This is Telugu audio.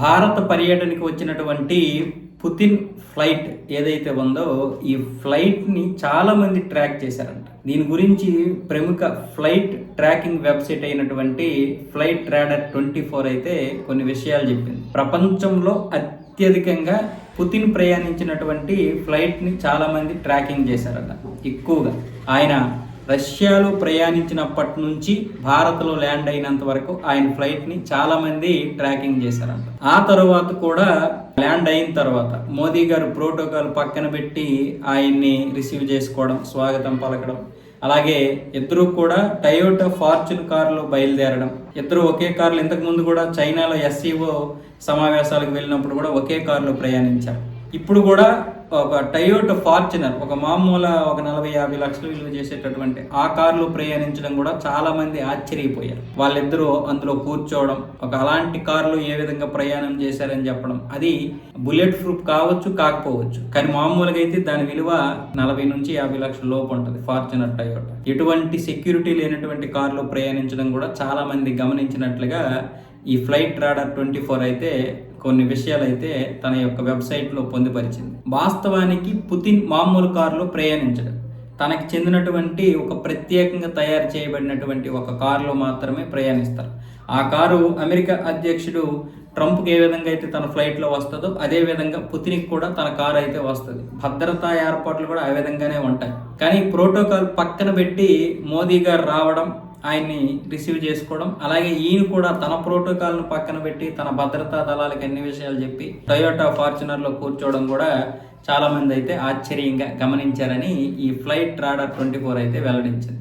భారత పర్యటనకి వచ్చినటువంటి పుతిన్ ఫ్లైట్ ఏదైతే ఉందో ఈ ఫ్లైట్ని చాలామంది ట్రాక్ చేశారంట. దీని గురించి ప్రముఖ ఫ్లైట్ ట్రాకింగ్ వెబ్సైట్ అయినటువంటి ఫ్లైట్ ట్రాడర్ ట్వంటీ ఫోర్ అయితే కొన్ని విషయాలు చెప్పింది. ప్రపంచంలో అత్యధికంగా పుతిన్ ప్రయాణించినటువంటి ఫ్లైట్ని చాలామంది ట్రాకింగ్ చేశారట ఎక్కువగా. ఆయన రష్యాలో ప్రయాణించినప్పటి నుంచి భారత్లో ల్యాండ్ అయినంత వరకు ఆయన ఫ్లైట్ని చాలా మంది ట్రాకింగ్ చేశారంట. ఆ తర్వాత కూడా ల్యాండ్ అయిన తర్వాత మోదీ గారు ప్రోటోకాల్ పక్కన పెట్టి ఆయన్ని రిసీవ్ చేసుకోవడం స్వాగతం పలకడం అలాగే ఇద్దరు కూడా టయోటా ఫార్చ్యూన్ కారులో బయలుదేరడం ఇద్దరు ఒకే కార్లు ఇంతకుముందు కూడా చైనాలో ఎస్సీఓ సమావేశాలకు వెళ్ళినప్పుడు కూడా ఒకే కారులో ప్రయాణించారు. ఇప్పుడు కూడా ఒక టయోటా ఫార్చునర్ ఒక మామూలు ఒక నలభై యాభై లక్షలు విలువ చేసేటటువంటి ఆ కారులో ప్రయాణించడం కూడా చాలా మంది ఆశ్చర్యపోయారు. వాళ్ళిద్దరూ అందులో కూర్చోవడం ఒక అలాంటి కార్లు ఏ విధంగా ప్రయాణం చేశారని చెప్పడం అది బుల్లెట్ ప్రూఫ్ కావచ్చు కాకపోవచ్చు. కానీ మామూలుగా అయితే దాని విలువ నలభై నుంచి యాభై లక్షల లోపు ఉంటుంది ఫార్చునర్ టయోటా ఎటువంటి సెక్యూరిటీ లేనటువంటి కారులో ప్రయాణించడం కూడా చాలా మంది గమనించినట్లుగా ఈ ఫ్లైట్ రాడర్ ట్వంటీ ఫోర్ అయితే కొన్ని విషయాలు అయితే తన యొక్క వెబ్సైట్లో పొందుపరిచింది. వాస్తవానికి పుతిన్ మామూలు కారులో ప్రయాణించడం. తనకి చెందినటువంటి ఒక ప్రత్యేకంగా తయారు చేయబడినటువంటి ఒక కారులో మాత్రమే ప్రయాణిస్తారు. ఆ కారు అమెరికా అధ్యక్షుడు ట్రంప్కి ఏ విధంగా అయితే తన ఫ్లైట్లో వస్తుందో అదే విధంగా పుతిన్కి కూడా తన కారు అయితే వస్తుంది. భద్రతా ఏర్పాట్లు కూడా ఆ విధంగానే ఉంటాయి. కానీ ప్రోటోకాల్ పక్కన పెట్టి మోదీ గారు రావడం ఆయన్ని రిసీవ్ చేసుకోవడం అలాగే ఈయన కూడా తన ప్రోటోకాల్ను పక్కన పెట్టి తన భద్రతా దళాలకు అన్ని విషయాలు చెప్పి టొయోటా ఫార్చునర్లో కూర్చోవడం కూడా చాలా మంది అయితే ఆశ్చర్యంగా గమనించారని ఈ ఫ్లైట్ రాడర్ ట్వంటీ ఫోర్ అయితే వెల్లడించింది.